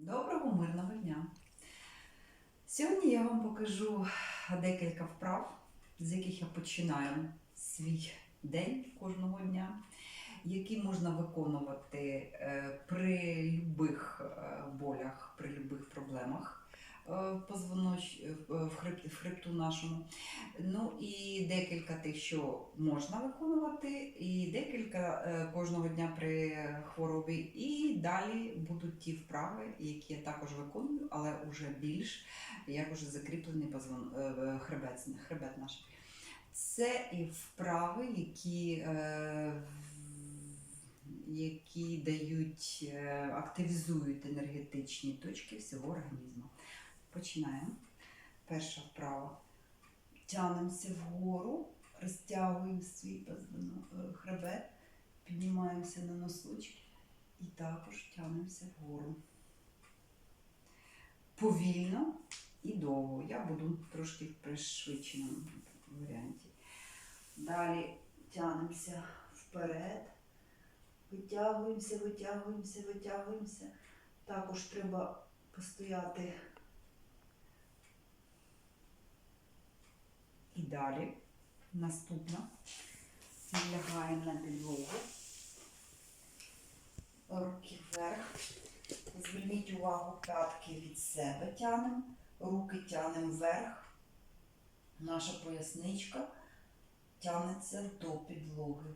Доброго мирного дня! Сьогодні я вам покажу декілька вправ, з яких я починаю свій день кожного дня, які можна виконувати е, при любих е, болях, при любих проблемах в хреб- в хребту нашому. Ну і декілька тих, що можна виконувати, і декілька е, кожного дня при хворобі. І далі будуть ті вправи, які я також виконую, але вже більш як уже закріплений позвон... е, е, хребет, хребет наш. Це і вправи, які, е, які дають, е, активізують енергетичні точки всього організму. Починаємо. Перша вправа. Тянемося вгору, розтягуємо свій е, хребет, піднімаємося на носочки і також тянемося вгору. Повільно і довго. Я буду трошки в пришвидшеному варіанті. Далі тянемося вперед, витягуємося, витягуємося, витягуємося. Також треба постояти далі наступна лягаємо на підлогу. Руки вверх. Зверніть увагу, п'ятки від себе тянемо, руки тянемо вверх. Наша поясничка тягнеться до підлоги.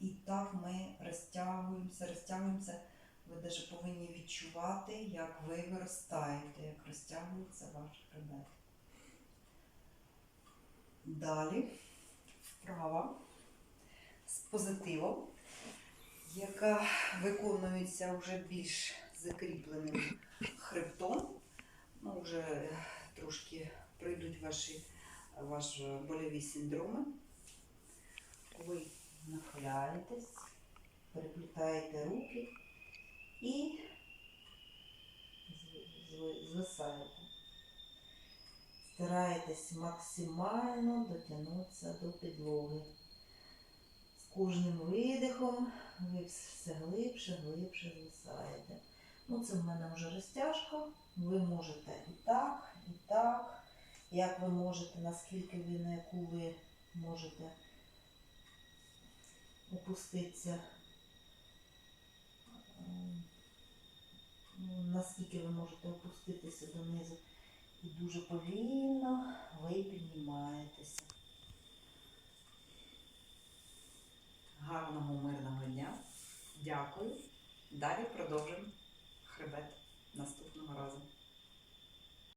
І так ми розтягуємося, розтягуємося. Ви навіть повинні відчувати, як ви виростаєте, як розтягується ваш хребет. Далі вправа з позитивом, яка виконується вже більш закріпленим хребтом. Ну, вже трошки пройдуть ваші, ваші больові синдроми. Ви нахиляєтесь, переплітаєте руки і звисаєте. Стараєтесь максимально дотягнутися до підлоги. З кожним видихом ви все глибше, глибше звисаєте. Ну, це в мене вже розтяжка. Ви можете і так, і так. Як ви можете, наскільки ви на яку ви можете опуститися. Ем, ну, Наскільки ви можете опуститися донизу. І дуже повільно ви піднімаєтеся. Гарного мирного дня. Дякую. Далі продовжимо хребет наступного разу.